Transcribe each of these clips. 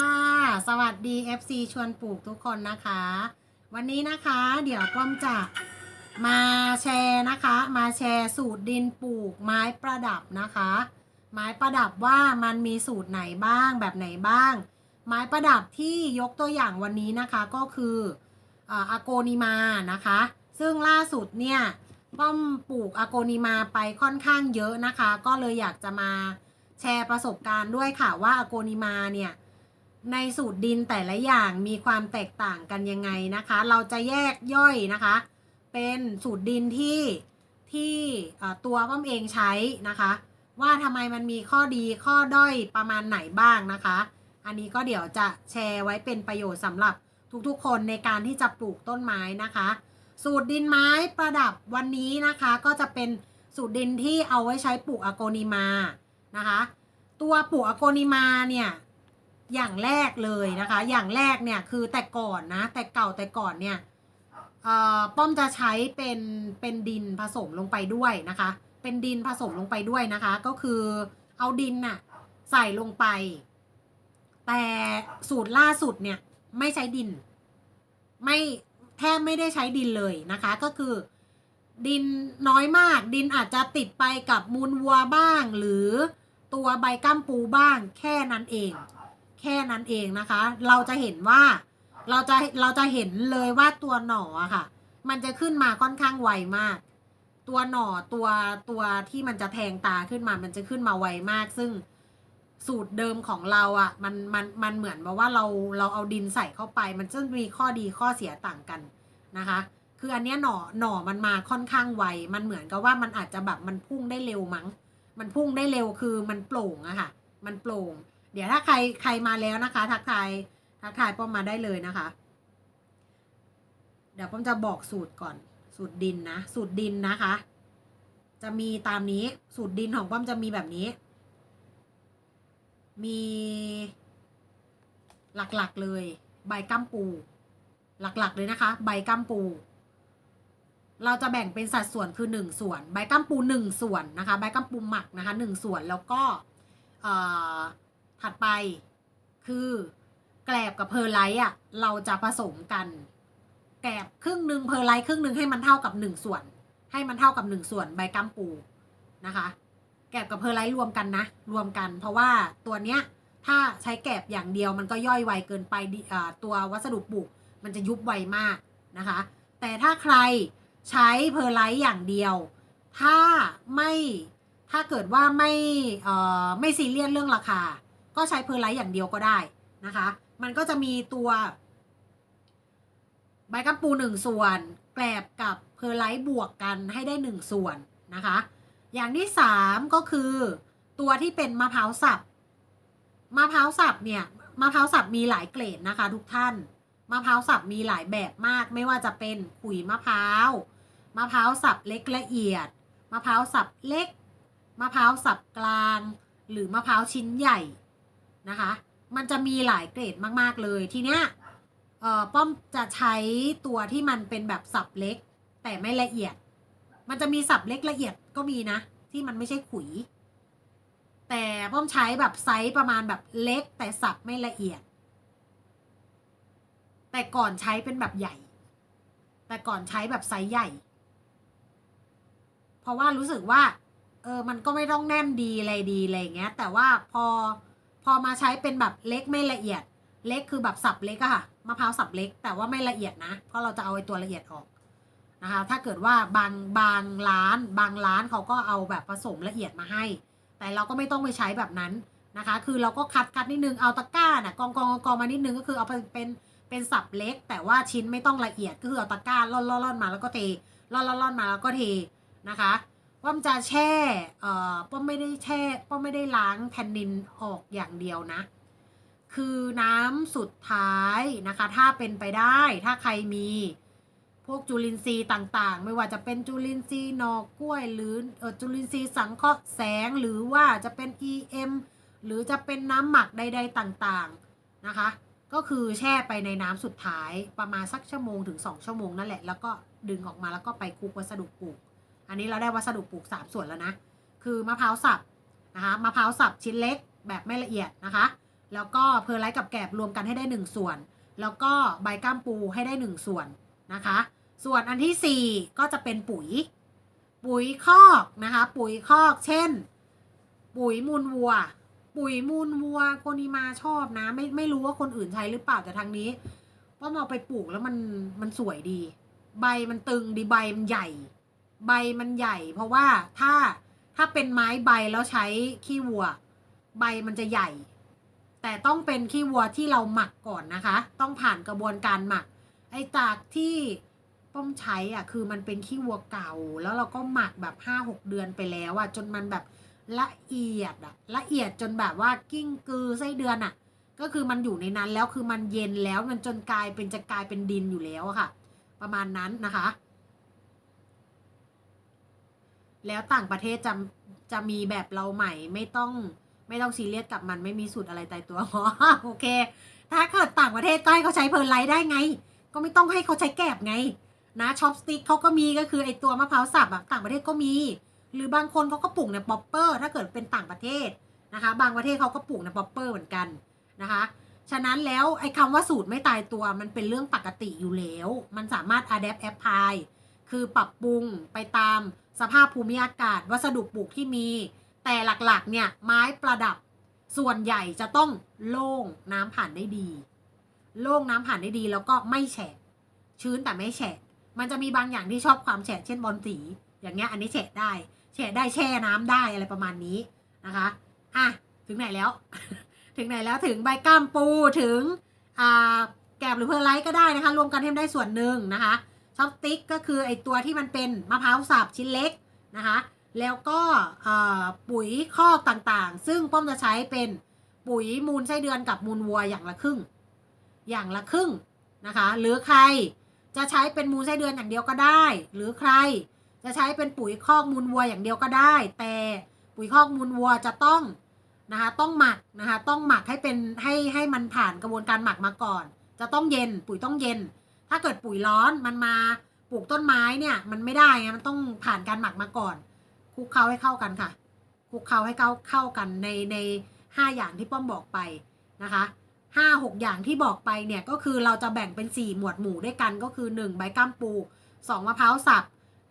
ค่ะ สวัสดี FC ชวนปลูกทุกคนนะคะ วันนี้นะคะเดี๋ยวป้อมจะมาแชร์นะคะ มาแชร์สูตรดินปลูกไม้ประดับนะคะ ไม้ประดับว่ามันมีสูตรไหนบ้างแบบไหนบ้าง ไม้ประดับที่ยกตัวอย่างวันนี้นะคะก็คืออาโกนิมานะคะ ซึ่งล่าสุดเนี่ยป้อมปลูกอาโกนิมาไปค่อนข้างเยอะนะคะ ก็เลยอยากจะมาแชร์ประสบการณ์ด้วยค่ะว่าอาโกนิมาเนี่ย ในสูตรดินแต่ละอย่างมีความแตกต่างกันยังไงนะคะ เราจะแยกย่อยนะคะ เป็นสูตรดินที่ที่ตัวป้อมเองใช้นะคะ ว่าทำไมมันมีข้อดีข้อด้อยประมาณไหนบ้างนะคะ อันนี้ก็เดี๋ยวจะแชร์ไว้เป็นประโยชน์สำหรับทุกๆ คนในการที่จะปลูกต้นไม้นะคะ สูตรดินไม้ประดับวันนี้นะคะ ก็จะเป็นสูตรดินที่เอาไว้ใช้ปลูกอโกนิมานะคะ ตัวปลูกอโกนิมาเนี่ย อย่างแรกเลยนะคะ อย่างแรกเนี่ยคือแต่ก่อนนะ แต่เก่าแต่ก่อนเนี่ยป้อมจะใช้เป็นเป็นดินผสมลงไปด้วยนะคะ เป็นดินผสมลงไปด้วยนะคะ ก็คือเอาดินน่ะใส่ลงไป แต่สูตรล่าสุดเนี่ยไม่ใช้ดิน ไม่แทบไม่ได้ใช้ดินเลยนะคะ ก็คือ ดินน้อยมาก ดินอาจจะติดไปกับมูลวัวบ้าง หรือตัวใบก้ามปูบ้างแค่นั้นเอง แค่นั้นเองนะคะ เราจะเห็นว่าเราจะเราจะเห็นเลยว่าตัวหน่ออะค่ะ มันจะขึ้นมาค่อนข้างไวมาก ตัวหน่อตัวตัวที่มันจะแทงตาขึ้นมา มันจะขึ้นมาไวมาก ซึ่งสูตรเดิมของเราอะ่ะ มันมันมันเหมือนแบบว่าเราเราเอาดินใส่เข้าไป มันจะมีข้อดีข้อเสียต่างกันนะคะ คืออันเนี้ยหน่อหน่อมันมาค่อนข้างไวมันเหมือนกับว่ามันอาจจะแบบมันพุ่งได้เร็วมั้ง มันพุ่งได้เร็วคือมันโปร่งอะค่ะ มันโปร่ง เดี๋ยวถ้าใครใครมาแล้วนะคะ ทักทายทักทายป้อมมาได้เลยนะคะ เดี๋ยวป้อมจะบอกสูตรก่อน สูตรดินนะสูตรดินนะคะ จะมีตามนี้สูตรดินของป้อมจะมีแบบนี้ มีหลักๆเลย ใบกัมปู หลักๆเลยนะคะ ใบกัมปู เราจะแบ่งเป็นสัดส่วนคือหนึ่งส่วน ใบกัมปูหนึ่งส่วนนะคะ ใบกัมปูหมักนะคะหนึ่งส่วนแล้วก็เอ่อ ถัดไปคือแกลบกับเพอร์ไลท์อะเราจะผสมกัน แกลบครึ่งหนึ่งเพอร์ไลท์ครึ่งหนึ่งให้มันเท่ากับหนึ่งส่วน ให้มันเท่ากับหนึ่งส่วนใบกัมปูนะคะ แกลบกับเพอร์ไลท์รวมกันนะ รวมกัน เพราะว่าตัวเนี้ยถ้าใช้แกลบอย่างเดียวมันก็ย่อยไวเกินไปตัววัสดุปลูกมันจะยุบไวมากนะคะ แต่ถ้าใครใช้เพอร์ไลท์อย่างเดียว ถ้าไม่ถ้าเกิดว่าไม่ไม่ซีเรียสเรื่องราคา ก็ใช้เพอร์ไลท์อย่างเดียวก็ได้นะคะ มันก็จะมีตัวใบกัมปูหนึ่งส่วน แกลบกับเพอร์ไลท์บวกกันให้ได้หนึ่งส่วนนะคะ อย่างที่สามก็คือตัวที่เป็นมะพร้าวสับมะพร้าวสับเนี่ยมะพร้าวสับมีหลายเกรดนะคะทุกท่านมะพร้าวสับมีหลายแบบมาก ไม่ว่าจะเป็นขุยมะพร้าวมะพร้าวสับเล็กละเอียดมะพร้าวสับเล็กมะพร้าวสับกลาง หรือมะพร้าวชิ้นใหญ่ นะคะ มันจะมีหลายเกรดมากๆเลยทีเนี้ยเอ่อป้อมจะใช้ตัวที่มันเป็นแบบสับเล็ก แต่ไม่ละเอียด มันจะมีสับเล็กละเอียดก็มีนะ ที่มันไม่ใช่ขุย แต่ป้อมใช้แบบไซส์ประมาณแบบเล็ก แต่สับไม่ละเอียด แต่ก่อนใช้เป็นแบบใหญ่ แต่ก่อนใช้แบบไซส์ใหญ่ เพราะว่ารู้สึกว่าเออมันก็ไม่ต้องแน่นดีอะไรดีอะไรเงี้ย แต่ว่าพอ พอมาใช้เป็นแบบเล็กไม่ละเอียด เล็กคือแบบสับเล็กอะค่ะมะพร้าวสับเล็ก แต่ว่าไม่ละเอียดนะ เพราะเราจะเอาไอ้ตัวละเอียดออกนะคะ ถ้าเกิดว่าบางบางร้าน บางร้านเขาก็เอาแบบผสมละเอียดมาให้ แต่เราก็ไม่ต้องไปใช้แบบนั้นนะคะ คือเราก็คัดคัดนิดนึงเอาตะกร้าน่ะกองกองกองมานิดนึงก็คือเอาเป็นเป็นสับเล็ก แต่ว่าชิ้นไม่ต้องละเอียดก็คือเอาตะกร้าล่อนล่อนล่อนมาแล้วก็เทล่อนล่อนล่อนมาแล้วก็เทนะคะ ป้อมจะแช่เอ่อป้อมไม่ได้แช่ป้อมไม่ได้ล้างแทนนินออกอย่างเดียวนะ คือน้ำสุดท้ายนะคะ ถ้าเป็นไปได้ถ้าใครมีพวกจุลินทรีย์ต่างๆ ไม่ว่าจะเป็นจุลินทรีย์นอกกล้วย หรือเออจุลินทรีย์สังเคราะห์แสงหรือว่าจะเป็น EM หรือจะเป็นน้ำหมักใด ๆต่างๆนะคะ ก็คือแช่ไปในน้ำสุดท้ายประมาณสักชั่วโมงถึง 2 ชั่วโมงนั่นแหละแล้วก็ดึงออกมาแล้วก็ไปคลุกวัสดุปลูก อันนี้เราได้วัสดุปลูก 3 ส่วนแล้วนะ คือมะพร้าวสับนะคะ มะพร้าวสับชิ้นเล็กแบบไม่ละเอียดนะคะ แล้วก็เพอร์ไลท์กับแกบรวมกันให้ได้หนึ่งส่วน แล้วก็ใบก้ามปูให้ได้หนึ่งส่วนนะคะ ส่วนอันที่สี่ก็จะเป็นปุ๋ย ปุ๋ยคอกนะคะ ปุ๋ยคอกเช่น ปุ๋ยมูลวัว ปุ๋ยมูลวัวคนนี้มาชอบนะ ไม่ไม่รู้ว่าคนอื่นใช้หรือเปล่าแต่ทางนี้ว่ามาเอาไปปลูกแล้วมันมันสวยดี ใบมันตึงดีใบมันใหญ่ ใบมันใหญ่ เพราะว่าถ้าถ้าเป็นไม้ใบแล้วใช้ขี้วัว ใบมันจะใหญ่ แต่ต้องเป็นขี้วัวที่เราหมักก่อนนะคะ ต้องผ่านกระบวนการหมัก ไอ้จากที่ป้อมใช้อะคือมันเป็นขี้วัวเก่า แล้วเราก็หมักแบบห้าหกเดือนไปแล้วอะจนมันแบบละเอียดอะละเอียดจนแบบว่ากิ้งกือไส้เดือนอะ ก็คือมันอยู่ในนั้นแล้วคือมันเย็นแล้วมันจนกลายเป็นจะกลายเป็นดินอยู่แล้วอะค่ะ ประมาณนั้นนะคะ แล้วต่างประเทศจะจะมีแบบเราใหม่ไม่ต้องไม่ต้องซีเรียสกับมันไม่มีสูตรอะไรตายตัวอ๋อโอเค ถ้าเกิดต่างประเทศก็ให้เขาใช้เพลินไลท์ได้ไง ก็ไม่ต้องให้เขาใช้แกบไง นะช็อปสติ๊กเขาก็มีก็คือไอตัวมะพร้าวสับอะต่างประเทศก็มี หรือบางคนเขาก็ปลูกในป๊อปเปอร์ถ้าเกิดเป็นต่างประเทศนะคะ บางประเทศเขาก็ปลูกในป๊อปเปอร์เหมือนกันนะคะฉะนั้นแล้วไอ้คำว่าสูตรไม่ตายตัวมันเป็นเรื่องปกติอยู่แล้ว มันสามารถ adapt apply คือปรับปรุงไปตาม สภาพภูมิอากาศ วัสดุปลูกที่มี แต่หลักๆ เนี่ย ไม้ประดับ ส่วนใหญ่จะต้องโล่งน้ำผ่านได้ดี โล่งน้ำผ่านได้ดีแล้วก็ไม่แฉะ ชื้นแต่ไม่แฉะ มันจะมีบางอย่างที่ชอบความแฉะ เช่นบอลสี อย่างเงี้ย อันนี้แฉะได้ แฉะได้แช่น้ำได้อะไรประมาณนี้นะคะ อะ ถึงไหนแล้ว ถึงไหนแล้วถึงใบก้ามปูถึง อ่า แกบหรือเพอร์ไลท์ก็ได้นะคะ รวมกันให้ได้ส่วนหนึ่งนะคะ ช็อปติ๊กก็คือไอตัวที่มันเป็นมะพร้าวสับชิ้นเล็กนะคะ แล้วก็ปุ๋ยคอกต่างๆ ซึ่งป้อมจะใช้เป็นปุ๋ยมูลไส้เดือนกับมูลวัวอย่างละครึ่ง อย่างละครึ่งนะคะ หรือใครจะใช้เป็นมูลไส้เดือนอย่างเดียวก็ได้ หรือใครจะใช้เป็นปุ๋ยคอกมูลวัวอย่างเดียวก็ได้ แต่ปุ๋ยคอกมูลวัวจะต้องนะคะต้องหมักนะคะต้องหมักให้เป็นให้ให้มันผ่านกระบวนการหมักมาก่อน จะต้องเย็นปุ๋ยต้องเย็น ถ้าเกิดปุ๋ยร้อนมันมาปลูกต้นไม้เนี่ย มันไม่ได้ไงมันต้องผ่านการหมักมาก่อนคลุกเคล้าให้เข้ากันค่ะคลุกเคล้าให้เข้าเข้ากันในในห้าอย่างที่ป้อมบอกไปนะคะห้าหกอย่างที่บอกไปเนี่ยก็คือเราจะแบ่งเป็นสี่หมวดหมู่ด้วยกันก็คือหนึ่งใบก้ามปูสองมะพร้าวสับ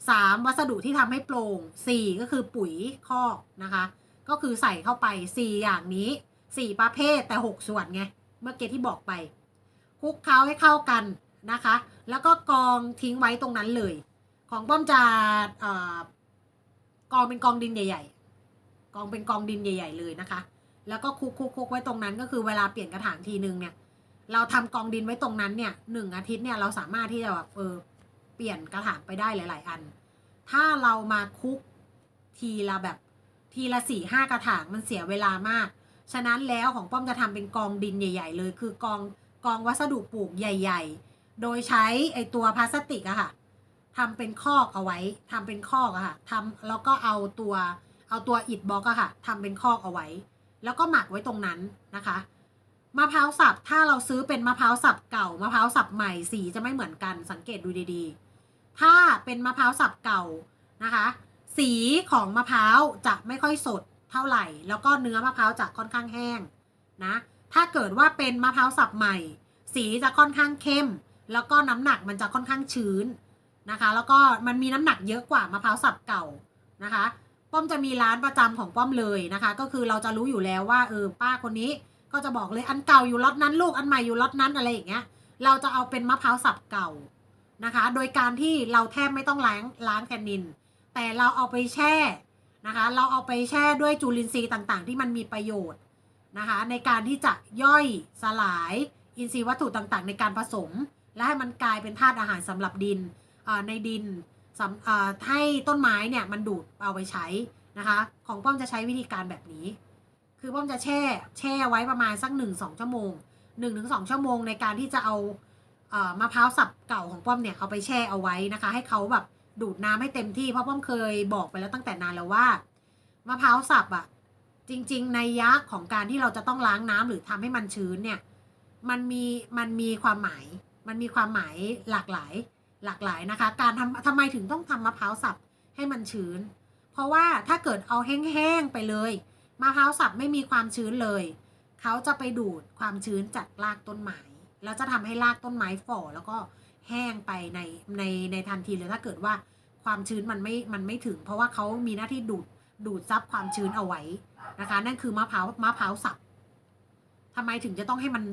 สามวัสดุที่ทำให้โปร่งสี่ก็คือปุ๋ยคอกนะคะ ก็คือใส่เข้าไปสี่อย่างนี้สี่ประเภทแต่หกส่วนไงเมื่อกี้ที่บอกไปคลุกเคล้าให้เข้ากัน นะคะ แล้วก็กองทิ้งไว้ตรงนั้นเลย ของป้อมจะเอ่อกองเป็นกองดินใหญ่ ๆ กองเป็นกองดินใหญ่ ๆ เลยนะคะ แล้วก็คุกคุกคุกไว้ตรงนั้นก็คือเวลาเปลี่ยนกระถางทีนึงเนี่ย เราทำกองดินไว้ตรงนั้นเนี่ยหนึ่งอาทิตย์เนี่ยเราสามารถที่จะแบบเออเปลี่ยนกระถางไปได้หลาย ๆ อัน ถ้าเรามาคุกทีละแบบทีละสี่ห้ากระถางมันเสียเวลามาก ฉะนั้นแล้วของป้อมจะทำเป็นกองดินใหญ่ ๆ เลย คือกองกองวัสดุปลูกใหญ่ ๆ โดยใช้ไอตัวพลาสติกอะค่ะทำเป็นคอกเอาไว้ทำเป็นคอกอะค่ะทำแล้วก็เอาตัวเอาตัวอิฐบล็อกอะค่ะทำเป็นคอกเอาไว้ แล้วก็หมักไว้ตรงนั้นนะคะมะพร้าวสับถ้าเราซื้อเป็นมะพร้าวสับเก่ามะพร้าวสับใหม่สีจะไม่เหมือนกันสังเกตดูดีๆ ถ้าเป็นมะพร้าวสับเก่านะคะ สีของมะพร้าวจะไม่ค่อยสดเท่าไหร่ แล้วก็เนื้อมะพร้าวจะค่อนข้างแห้งนะถ้าเกิดว่าเป็นมะพร้าวสับใหม่ สีจะค่อนข้างเข้ม แล้วก็น้ำหนักมันจะค่อนข้างชื้นนะคะ แล้วก็มันมีน้ำหนักเยอะกว่ามะพร้าวสับเก่านะคะ ป้อมจะมีร้านประจำของป้อมเลยนะคะ ก็คือเราจะรู้อยู่แล้วว่าเออป้าคนนี้ก็จะบอกเลยอันเก่าอยู่ล็อตนั้นลูกอันใหม่อยู่ล็อตนั้นอะไรอย่างเงี้ย เราจะเอาเป็นมะพร้าวสับเก่านะคะ โดยการที่เราแทบไม่ต้องล้างล้างแทนนิน แต่เราเอาไปแช่นะคะ เราเอาไปแช่ด้วยจุลินทรีย์ต่างๆ ที่มันมีประโยชน์นะคะ ในการที่จะย่อยสลายอินทรีย์วัตถุต่างๆ ในการผสม และให้มันกลายเป็นธาตุอาหารสำหรับดินในดินให้ต้นไม้เนี่ยมันดูดเอาไปใช้นะคะ ของป้อมจะใช้วิธีการแบบนี้ คือป้อมจะแช่แช่ไว้ประมาณสักหนึ่งสองชั่วโมงหนึ่งถึงสองชั่วโมงในการที่จะเอามะพร้าวสับเก่าของป้อมเนี่ยเอาไปแช่เอาไว้นะคะ ให้เขาแบบดูดน้ำให้เต็มที่เพราะป้อมเคยบอกไปแล้วตั้งแต่นานแล้วว่ามะพร้าวสับอะจริง ๆ ในยะของการที่เราจะต้องล้างน้ำหรือทำให้มันชื้นเนี่ย มันมีมันมีความหมาย มันมีความหมายหลากหลายหลากหลายนะคะ การทำทำไมถึงต้องทำมะพร้าวสับให้มันชื้น เพราะว่าถ้าเกิดเอาแห้งๆไปเลยมะพร้าวสับไม่มีความชื้นเลย เขาจะไปดูดความชื้นจากรากต้นไม้แล้วจะทำให้รากต้นไม้ฝ่อแล้วก็แห้งไปในในในทันทีเลยถ้าเกิดว่าความชื้นมันไม่มันไม่ถึง เพราะว่าเขามีหน้าที่ดูดดูดซับความชื้นเอาไว้นะคะ นั่นคือมะพร้าวมะพร้าวสับ ทำไมถึงจะต้องให้มัน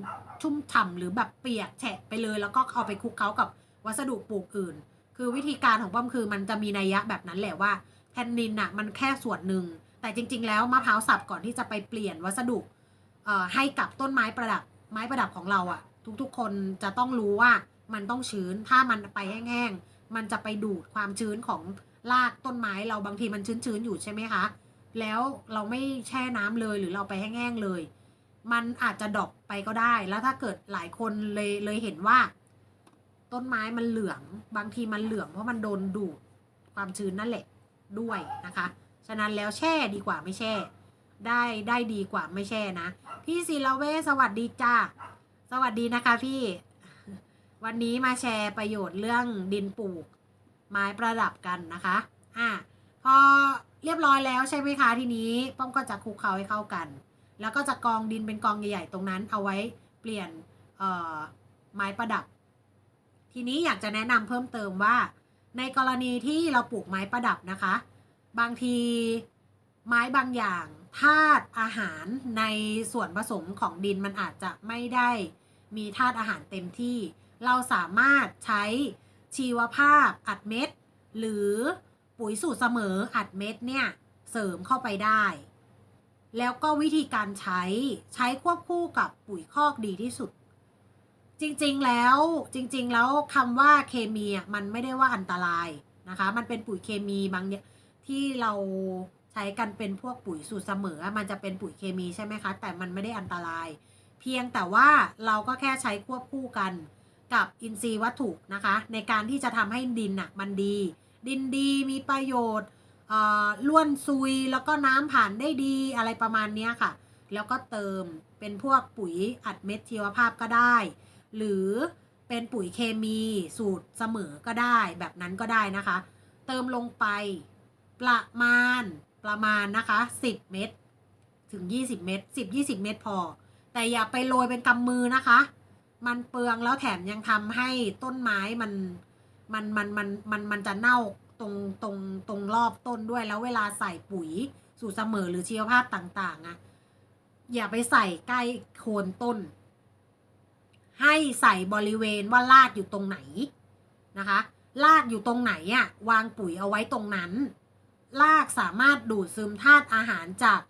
ชุ่มฉ่ำหรือแบบเปียกแฉะไปเลย แล้วก็เอาไปคลุกเคล้ากับวัสดุปลูกอื่น คือวิธีการของป้อมคือมันจะมีนัยยะแบบนั้นแหละว่าแทนนินอะมันแค่ส่วนหนึ่ง แต่จริง ๆ แล้วมะพร้าวสับก่อนที่จะไปเปลี่ยนวัสดุให้กับต้นไม้ประดับไม้ประดับของเราอะทุกๆ คนจะต้องรู้ว่ามันต้องชื้นถ้ามันไปแห้งๆมันจะไปดูดความชื้นของรากต้นไม้เราบางทีมันชื้นๆอยู่ใช่ไหมคะ แล้วเราไม่แช่น้ำเลยหรือเราไปแห้งๆเลย มันอาจจะดรอกไปก็ได้ แล้วถ้าเกิดหลายคนเลยเลยเห็นว่า ต้นไม้มันเหลือง บางทีมันเหลืองเพราะมันโดนดูดความชื้นนั่นแหละด้วยนะคะ ฉะนั้นแล้วแช่ดีกว่าไม่แช่ ได้ได้ดีกว่าไม่แช่นะ พี่ศิลเวสวัสดีจ้า สวัสดีนะคะพี่ วันนี้มาแชร์ประโยชน์เรื่องดินปลูก ไม้ประดับกันนะคะ อะพอเรียบร้อยแล้วใช่ไหมคะทีนี้ป้อมก็จะคลุกเคล้าให้เข้ากัน แล้วก็จะกองดินเป็นกองใหญ่ๆตรงนั้นเอาไว้เปลี่ยนไม้ประดับ ทีนี้อยากจะแนะนำเพิ่มเติมว่า ในกรณีที่เราปลูกไม้ประดับนะคะ บางทีไม้บางอย่างธาตุอาหารในส่วนผสมของดินมันอาจจะไม่ได้มีธาตุอาหารเต็มที่ เราสามารถใช้ชีวภาพอัดเม็ด หรือปุ๋ยสูตรเสมออัดเม็ดเนี่ยเสริมเข้าไปได้ แล้วก็วิธีการใช้ใช้ควบคู่กับปุ๋ยคอกดีที่สุด จริงๆแล้วจริงๆ แล้วคำว่าเคมีอะมันไม่ได้ว่าอันตรายนะคะ มันเป็นปุ๋ยเคมีบางเนี่ยที่เราใช้กันเป็นพวกปุ๋ยสูตรเสมอ มันจะเป็นปุ๋ยเคมีใช่ไหมคะ แต่มันไม่ได้อันตราย เพียงแต่ว่าเราก็แค่ใช้ควบคู่กันกับอินทรีย์วัตถุนะคะ ในการที่จะทำให้ดินอะมันดี ดินดีมีประโยชน์ ล้วนซุยแล้วก็น้ำผ่านได้ดีอะไรประมาณนี้ค่ะ แล้วก็เติมเป็นพวกปุ๋ยอัดเม็ดชีวภาพก็ได้ หรือเป็นปุ๋ยเคมีสูตรเสมอก็ได้แบบนั้นก็ได้นะคะ เติมลงไปประมาณประมาณนะคะ 10 เม็ดถึง 20 เม็ด10 20 เม็ดพอ แต่อย่าไปโรยเป็นกำมือนะคะ มันเปลืองแล้วแถมยังทำให้ต้นไม้มันมันมันมันมันมันจะเน่า ตรงตรงตรงรอบต้นด้วยแล้วเวลาใส่ปุ๋ยสูตรเสมอหรือชีวภาพต่างๆอะอย่าไปใส่ใกล้โคนต้น ให้ใส่บริเวณว่าลาดอยู่ตรงไหนนะคะ ลากอยู่ตรงไหนอะวางปุ๋ยเอาไว้ตรงนั้น ลากสามารถดูดซึมธาตุอาหารจาก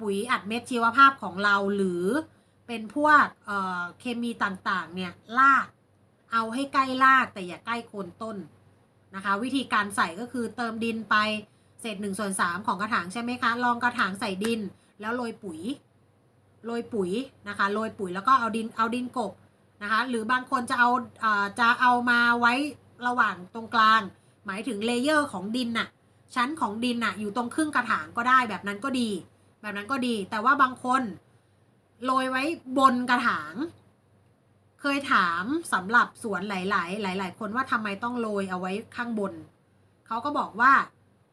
ปุ๋ยอัดเม็ดชีวภาพของเราหรือเป็นพวกเเคมีต่างๆเนี่ยลากเอาให้ใกล้ลากแต่อย่าใกล้โคนต้น นะคะ วิธีการใส่ก็คือเติมดินไปเศษหนึ่งส่วนสามของกระถางใช่ไหมคะลองกระถางใส่ดินแล้วโรยปุ๋ยโรยปุ๋ยนะคะโรยปุ๋ยแล้วก็เอาดินเอาดินกบนะคะหรือบางคนจะเอาเอ่อจะเอามาไว้ระหว่างตรงกลาง หมายถึงเลเยอร์ของดินน่ะชั้นของดินน่ะอยู่ตรงครึ่งกระถางก็ได้แบบนั้นก็ดี แบบนั้นก็ดี แต่ว่าบางคนโรยไว้บนกระถาง เคยถามสำหรับสวนหลาย ๆ หลาย ๆ คนว่าทำไมต้องโรยเอาไว้ข้างบน เขาก็บอกว่า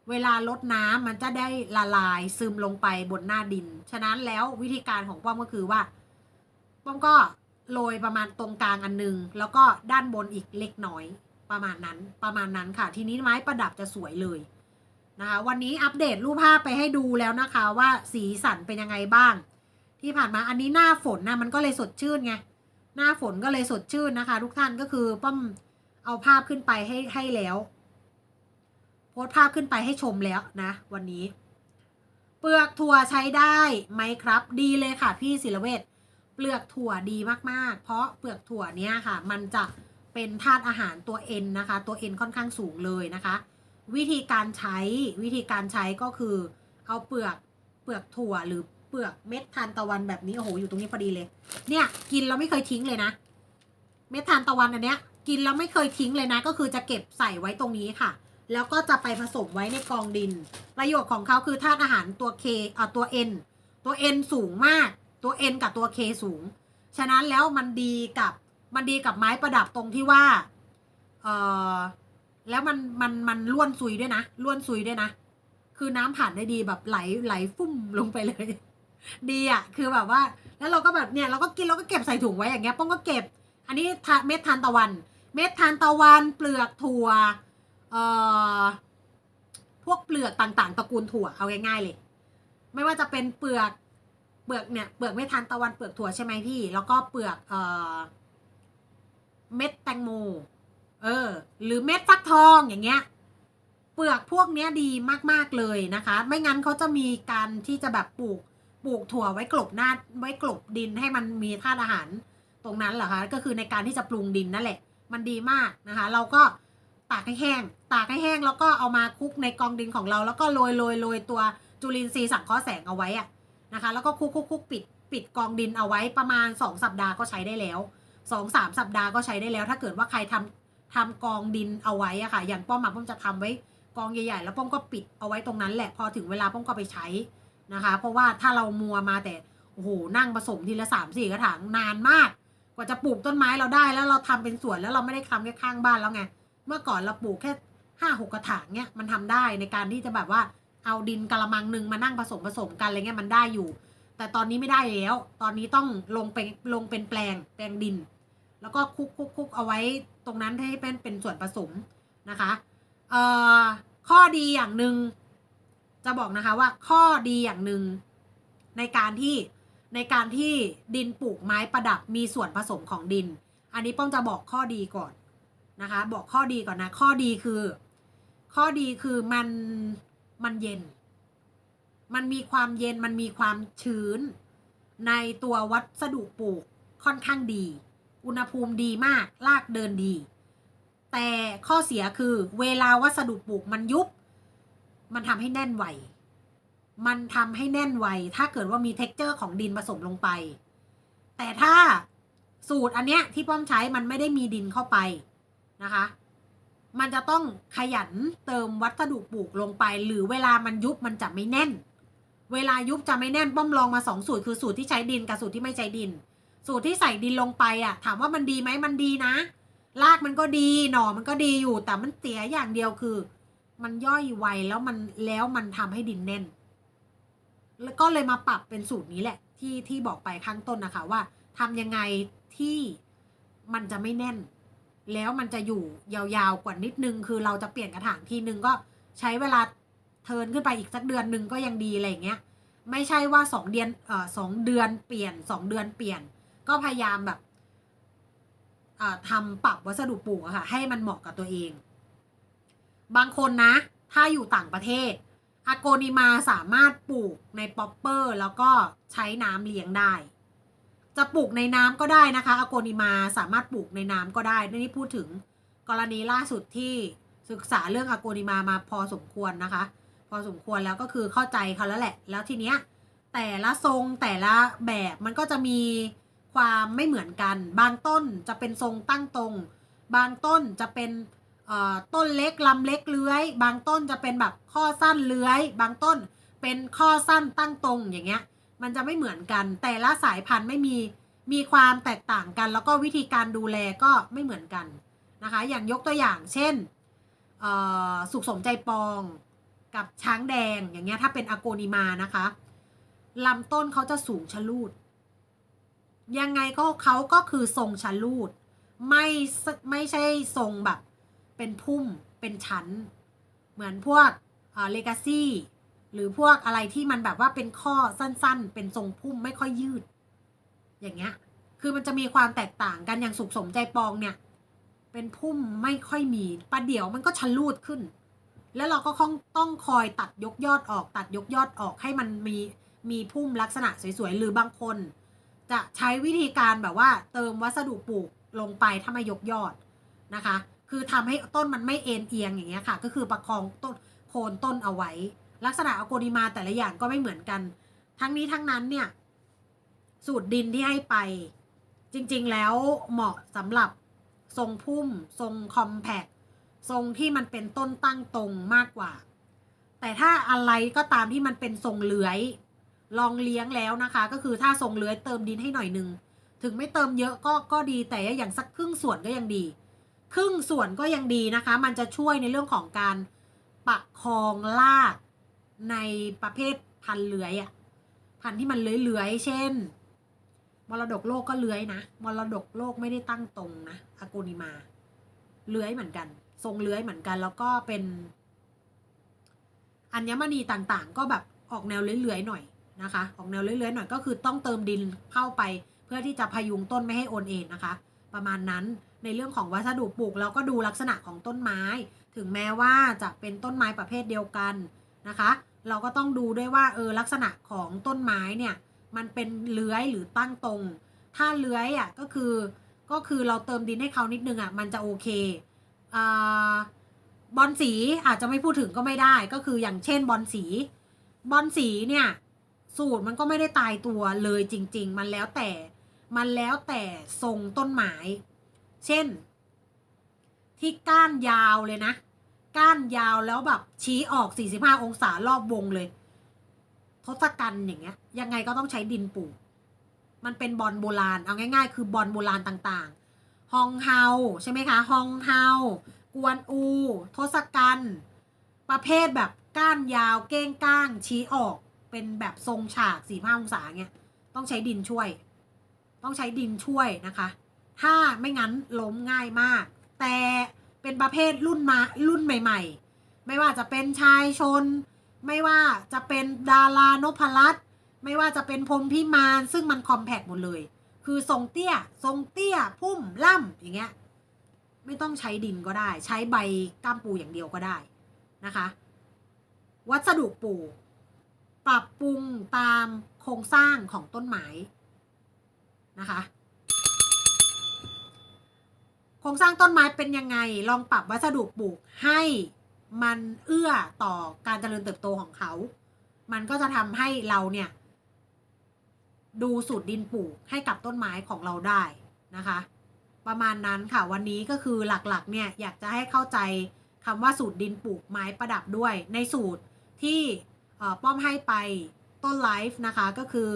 เวลาลดน้ำมันจะได้ละลายซึมลงไปบนหน้าดิน ฉะนั้นแล้ววิธีการของป้อมก็คือว่าป้อมก็โรยประมาณตรงกลางอันหนึง แล้วก็ด้านบนอีกเล็กน้อย ประมาณนั้น ประมาณนั้นค่ะ ทีนี้ไม้ประดับจะสวยเลยนะคะวันนี้อัปเดตรูปภาพไปให้ดูแล้วนะคะ ว่าสีสันเป็นยังไงบ้าง ที่ผ่านมาอันนี้หน้าฝนนะมันก็เลยสดชื่นไง หน้าฝนก็เลยสดชื่นนะคะ ทุกท่านก็คือป้อมเอาภาพขึ้นไปให้ให้แล้ว โพสต์ภาพขึ้นไปให้ชมแล้วนะ วันนี้ เปลือกถั่วใช้ได้ไหมครับ ดีเลยค่ะ พี่ศิลเวชเปลือกถั่วดีมากๆ เพราะเปลือกถั่วเนี้ยค่ะ มันจะเป็นธาตุอาหารตัวเอ็นนะคะ ตัวเอ็นค่อนข้างสูงเลยนะคะ วิธีการใช้วิธีการใช้ก็คือ เอาเปลือกเปลือกถั่วหรือเลือกเม็ดทานตะวันแบบนี้โอ้โหอยู่ตรงนี้พอดีเลย เนี่ย กินแล้วไม่เคยทิ้งเลยนะ เม็ดทานตะวันอันเนี้ย กินแล้วไม่เคยทิ้งเลยนะ ก็คือจะเก็บใส่ไว้ตรงนี้ค่ะ แล้วก็จะไปผสมไว้ในกองดิน ประโยชน์ของเขาคือธาตุอาหารตัวเคเอ่อตัว N ตัว N สูงมาก ตัว N กับตัว K สูง ฉะนั้นแล้วมันดีกับมันดีกับไม้ประดับตรงที่ว่าเออแล้วมันมันมันล้วนซุยด้วยนะล้วนซุยด้วยนะ คือน้ำผ่านได้ดีแบบไหลไหลฟุ่มลงไปเลย ดีอะคือแบบว่า แล้วเราก็แบบเนี่ยเราก็กินเราก็เก็บใส่ถุงไว้อย่างเงี้ยป้องก็เก็บ อันนี้ทาเม็ดทานตะวัน เม็ดทานตะวันเปลือกถั่วเอ่อพวกเปลือกต่างๆตระกูลถั่วเอาง่ายๆเลย ไม่ว่าจะเป็นเปลือกเปลือกเนี่ยเปลือกเม็ดทานตะวันเปลือกถั่วใช่ไหมพี่ แล้วก็เปลือกเอ่อเม็ดแตงโมเออ หรือเม็ดฟักทองอย่างเงี้ย เปลือกพวกเนี้ยดีมากๆเลยนะคะ ไม่งั้นเขาจะมีการที่จะแบบปลูก ปลูกถั่วไว้กลบหน้าไว้กลบดินให้มันมีธาตุอาหารตรงนั้นเหรอคะก็คือในการที่จะปรุงดินนั่นแหละ มันดีมากนะคะ เราก็ตากให้แห้ง ตากให้แห้งแล้วก็เอามาคลุกในกองดินของเรา แล้วก็โรยโรยโรยตัวจุลินทรีย์สังเคราะห์แสงเอาไว้อะนะคะ แล้วก็คลุกคลุกคลุกปิดปิดกองดินเอาไว้ประมาณ 2 สัปดาห์ก็ใช้ได้แล้วสองสามสัปดาห์ก็ใช้ได้แล้ว ถ้าเกิดว่าใครทำทำกองดินเอาไว้อะค่ะ อย่างป้อมมาป้อมจะทำไว้กองใหญ่ๆ แล้วป้อมก็ปิดเอาไว้ตรงนั้นแหละ พอถึงเวลาป้อมก็ไปใช้ นะคะ เพราะว่าถ้าเรามัวมาแต่โอ้โหนั่งผสมทีละสามสี่กระถางนานมาก กว่าจะปลูกต้นไม้เราได้แล้วเราทำเป็นสวนแล้วเราไม่ได้ทำแค่ข้างบ้านแล้วไงเมื่อก่อนเราปลูกแค่ห้าหกกระถางเนี่ยมันทำได้ในการที่จะแบบว่าเอาดินกระมังหนึ่งมานั่งผสมผสมกันอะไรเงี้ยมันได้อยู่ แต่ตอนนี้ไม่ได้แล้ว ตอนนี้ต้องลงเป็นลงเป็นแปลงแปลงดิน แล้วก็คุกคุกคุกเอาไว้ตรงนั้นให้เป็นเป็นส่วนผสมนะคะเอ่อข้อดีอย่างหนึ่ง จะบอกนะคะว่าข้อดีอย่างหนึ่งในการที่ในการที่ดินปลูกไม้ประดับมีส่วนผสมของดิน อันนี้ป้องจะบอกข้อดีก่อนนะคะ บอกข้อดีก่อนนะ ข้อดีคือ ข้อดีคือมันมันเย็น มันมีความเย็นมันมีความชื้น ในตัววัสดุปลูกค่อนข้างดี อุณหภูมิดีมากลากเดินดี แต่ข้อเสียคือเวลาวัสดุปลูกมันยุบ มันทำให้แน่นไว มันทำให้แน่นไว ถ้าเกิดว่ามีเท็กเจอร์ของดินผสมลงไป แต่ถ้าสูตรอันเนี้ยที่ป้อมใช้มันไม่ได้มีดินเข้าไปนะคะ มันจะต้องขยันเติมวัสดุปลูกลงไป หรือเวลามันยุบมันจะไม่แน่น เวลายุบจะไม่แน่นป้อมลองมาสองสูตรคือสูตรที่ใช้ดินกับสูตรที่ไม่ใช้ดิน สูตรที่ใส่ดินลงไปอะ ถามว่ามันดีไหมมันดีนะรากมันก็ดีหน่อมันก็ดีอยู่แต่มันเสียอย่างเดียวคือ มันย่อยไวแล้วมันแล้วมันทำให้ดินแน่น แล้วก็เลยมาปรับเป็นสูตรนี้แหละ ที่ที่บอกไปข้างต้นนะคะว่าทำยังไงที่มันจะไม่แน่น แล้วมันจะอยู่ยาวๆกว่านิดนึง คือเราจะเปลี่ยนกระถางทีนึงก็ใช้เวลาเทินขึ้นไปอีกสักเดือนหนึ่งก็ยังดีอะไรอย่างเงี้ย ไม่ใช่ว่าสองเดือนเอ่อสองเดือนเปลี่ยนสองเดือนเปลี่ยน ก็พยายามแบบอ่าทำปรับวัสดุปลูกอะค่ะให้มันเหมาะกับตัวเอง บางคนนะ ถ้าอยู่ต่างประเทศอโกนิมาสามารถปลูกในป๊อปเปอร์แล้วก็ใช้น้ำเลี้ยงได้ จะปลูกในน้ำก็ได้นะคะอโกนิมาสามารถปลูกในน้ำก็ได้นี่พูดถึงกรณีล่าสุดที่ศึกษาเรื่องอโกนิมามาพอสมควรนะคะ พอสมควรแล้วก็คือเข้าใจเขาแล้วแหละ แล้วทีเนี้ยแต่ละทรงแต่ละแบบมันก็จะมีความไม่เหมือนกัน บางต้นจะเป็นทรงตั้งตรง บางต้นจะเป็น ต้นเล็กลำเล็กเลื้อย บางต้นจะเป็นแบบข้อสั้นเลื้อย บางต้นเป็นข้อสั้นตั้งตรงอย่างเงี้ย มันจะไม่เหมือนกัน แต่ละสายพันธุ์ไม่มีมีความแตกต่างกัน แล้วก็วิธีการดูแลก็ไม่เหมือนกันนะคะ อย่างยกตัวอย่างเช่นสุขสมใจปองกับช้างแดงอย่างเงี้ยถ้าเป็นอโกนิมานะคะลำต้นเขาจะสูงชะลูด ยังไงก็เขาก็คือทรงชะลูด ไม่ไม่ใช่ทรงแบบ เป็นพุ่มเป็นชั้น เหมือนพวกเลกาซี่หรือพวกอะไรที่มันแบบว่าเป็นข้อสั้นๆ เป็นทรงพุ่มไม่ค่อยยืด อย่างเงี้ย คือมันจะมีความแตกต่างกันอย่างสุขสมใจปองเนี่ย เป็นพุ่มไม่ค่อยมีประเดี๋ยวมันก็ชะลูดขึ้น แล้วเราก็ต้องต้องคอยตัดยกยอดออก ตัดยกยอดออกให้มันมีมีพุ่มลักษณะสวยๆ หรือบางคน จะใช้วิธีการแบบว่าเติมวัสดุปลูกลงไปถ้าไม่ยกยอดนะคะ คือทำให้ต้นมันไม่เอ็นเอียงอย่างเงี้ยค่ะ ก็คือประคองต้นโคนต้นเอาไว้ ลักษณะอโกนิมาแต่ละอย่างก็ไม่เหมือนกัน ทั้งนี้ทั้งนั้นเนี่ย สูตรดินที่ให้ไป จริงๆแล้วเหมาะสำหรับทรงพุ่ม ทรงคอมแพคทรงที่มันเป็นต้นตั้งตรงมากกว่า แต่ถ้าอะไรก็ตามที่มันเป็นทรงเลื้อย ลองเลี้ยงแล้วนะคะ ก็คือถ้าทรงเลื้อยเติมดินให้หน่อยนึง ถึงไม่เติมเยอะก็ก็ดีแต่อย่างสักครึ่งส่วนก็ยังดี ครึ่งส่วนก็ยังดีนะคะ มันจะช่วยในเรื่องของการประคองลากในประเภทพันเลื้อยอะพันที่มันเลื้อยๆเช่น มรดกโลกก็เลื้อยนะ มรดกโลกไม่ได้ตั้งตรงนะอากูนิมา เลื้อยเหมือนกัน ทรงเลื้อยเหมือนกัน แล้วก็เป็นอัญมณีต่างๆ ก็แบบออกแนวเลื้อยๆหน่อยนะคะ ออกแนวเลื้อยๆหน่อยก็คือต้องเติมดินเข้าไป เพื่อที่จะพยุงต้นไม่ให้โอนเอ็นนะคะ ประมาณนั้น ในเรื่องของวัสดุปลูกเราก็ดูลักษณะของต้นไม้ ถึงแม้ว่าจะเป็นต้นไม้ประเภทเดียวกันนะคะ เราก็ต้องดูด้วยว่าเออลักษณะของต้นไม้เนี่ยมันเป็นเลื้อยหรือตั้งตรง ถ้าเลื้อยอะก็คือก็คือเราเติมดินให้เขานิดนึงอะมันจะโอเคอบอลสีอาจจะไม่พูดถึงก็ไม่ได้ก็คืออย่างเช่นบอลสี บอลสีเนี่ยสูตรมันก็ไม่ได้ตายตัวเลยจริง ๆ มันแล้วแต่มันแล้วแต่ทรงต้นไม้ เช่น ที่ก้านยาวเลยนะ ก้านยาวแล้วแบบชี้ออก 45 องศารอบวงเลยทศกัณฐ์อย่างเงี้ย ยังไงก็ต้องใช้ดินปลูก มันเป็นบอลโบราณ เอาง่ายๆ คือบอลโบราณต่างๆ ฮองเฮาใช่ไหมคะฮองเฮากวนอู ทศกัณฐ์ประเภทแบบก้านยาวเก้งก้าง ชี้ออกเป็นแบบทรงฉากสี่ห้าองศาเงี้ยต้องใช้ดินช่วย ต้องใช้ดินช่วยนะคะ ถ้าไม่งั้นล้มง่ายมาก แต่เป็นประเภทรุ่นมารุ่นใหม่ ๆ ไม่ว่าจะเป็นชายชน ไม่ว่าจะเป็นดารานพรัตไม่ว่าจะเป็นพรมพิมานซึ่งมันคอมแพกหมดเลย คือทรงเตี้ยทรงเตี้ย พุ่มล่ำอย่างเงี้ยไม่ต้องใช้ดินก็ได้ ใช้ใบก้ามปูอย่างเดียวก็ได้นะคะ วัสดุปลูปรับปรุงตามโครงสร้างของต้นไม้นะคะ ครงสร้างต้นไม้เป็นยังไง ลองปรับวัสดุปลูกให้มันเอื้อต่อการเจริญเติบโตของเขา มันก็จะทำให้เราเนี่ย ดูสูตรดินปลูกให้กับต้นไม้ของเราได้นะคะ ประมาณนั้นค่ะวันนี้ก็คือหลักๆ เนี่ยอยากจะให้เข้าใจคำว่าสูตรดินปลูกไม้ประดับด้วย ในสูตรที่ป้อมให้ไปต้นไลฟ์นะคะก็คือ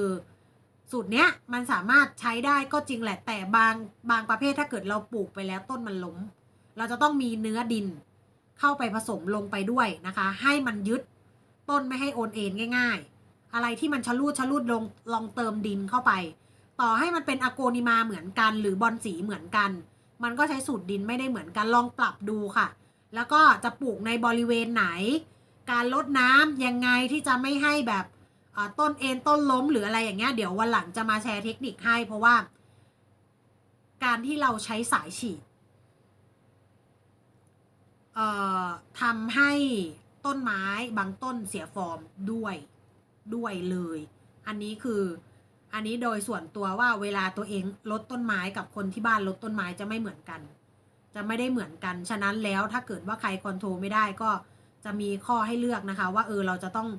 สูตรเนี้ยมันสามารถใช้ได้ก็จริงแหละแต่บางบางประเภทถ้าเกิดเราปลูกไปแล้วต้นมันล้ม เราจะต้องมีเนื้อดินเข้าไปผสมลงไปด้วยนะคะ ให้มันยึดต้นไม่ให้โอนเอ็นง่าย ๆ อะไรที่มันชะลูดชะลูดลงลองเติมดินเข้าไป ต่อให้มันเป็นอะโกนิมาเหมือนกัน หรือบอลสีเหมือนกัน มันก็ใช้สูตรดินไม่ได้เหมือนกันลองปรับดูค่ะ แล้วก็จะปลูกในบริเวณไหน การลดน้ำยังไงที่จะไม่ให้แบบ ต้นเอ็นต้นล้มหรืออะไรอย่างเงี้ยเดี๋ยววันหลังจะมาแชร์เทคนิคให้ เพราะว่า การที่เราใช้สายฉีดเอ่อทำให้ต้นไม้บางต้นเสียฟอร์มด้วยด้วยเลย อันนี้คืออันนี้โดยส่วนตัวว่าเวลาตัวเองลดต้นไม้กับคนที่บ้านลดต้นไม้จะไม่เหมือนกัน จะไม่ได้เหมือนกัน ฉะนั้นแล้วถ้าเกิดว่าใครคอนโทรลไม่ได้ก็จะมีข้อให้เลือกนะคะ ว่าเออเราจะต้อง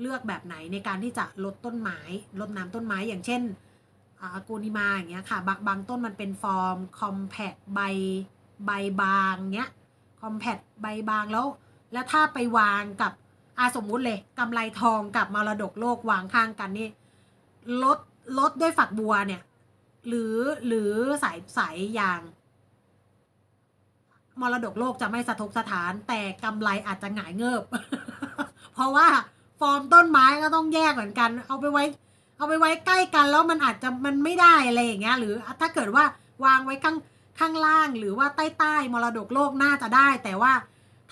เลือกแบบไหนในการที่จะลดต้นไม้ลดน้ำต้นไม้อย่างเช่นอากูนิมาอย่างเงี้ยค่ะบางบางต้นมันเป็นฟอร์มคอมแพคใบใบบางเงี้ยคอมแพคใบบางแล้ว แล้วถ้าไปวางกับอาสมมุติเลยกำไรทองกับมรดกโลกวางข้างกันนี่ลดลดด้วยฝักบัวเนี่ย หรือหรือสายสายยาง มรดกโลกจะไม่สะทกสถานแต่กำไรอาจจะหงายเงิบ เพราะว่า ฟอร์มต้นไม้ก็ต้องแยกเหมือนกัน เอาไปไว้ เอาไปไว้ใกล้กันแล้วมันอาจจะมันไม่ได้อะไรอย่างเงี้ย หรือถ้าเกิดว่าวางไว้ข้างข้างล่างหรือว่าใต้ใต้มรดกโลกน่าจะได้ แต่ว่า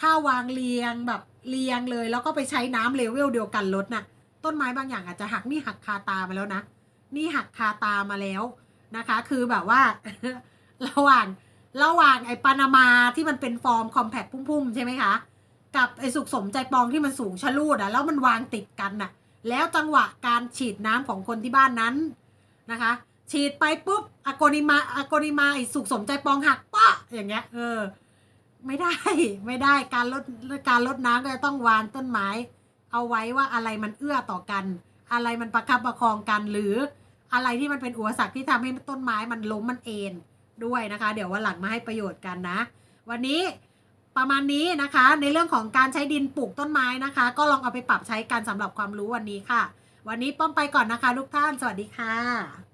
ถ้าวางเรียงแบบเรียงเลย แล้วก็ไปใช้น้ำเลเวลเดียวกันลดน่ะ ต้นไม้บางอย่างอาจจะหักนี่หักคาตามาแล้วนะ นี่หักคาตามาแล้วนะคะ คือแบบว่า ระหว่างระหว่างไอ้ปานามาที่มันเป็นฟอร์มคอมแพคพุ่มๆใช่ไหมคะ กับไอ้สุกสมใจปองที่มันสูงชะลูดอะแล้วมันวางติดกันน่ะ แล้วจังหวะการฉีดน้ำของคนที่บ้านนั้นนะคะ ฉีดไปปุ๊บอะโกนิมาอะโกนิมาไอ้สุกสมใจปองหักปะอย่างเงี้ยเออ ไม่ได้ไม่ได้การลดการลดน้ำก็จะต้องวางต้นไม้ เอาไว้ว่าอะไรมันเอื้อต่อกัน อะไรมันประคับประคองกันหรืออะไรที่มันเป็นอุปสรรคที่ทำให้ต้นไม้มันล้มมันเอ็นด้วยนะคะ เดี๋ยววันหลังมาให้ประโยชน์กันนะ วันนี้ ประมาณนี้นะคะ ในเรื่องของการใช้ดินปลูกต้นไม้นะคะ ก็ลองเอาไปปรับใช้กันสำหรับความรู้วันนี้ค่ะ วันนี้ป้อมไปก่อนนะคะทุกท่าน สวัสดีค่ะ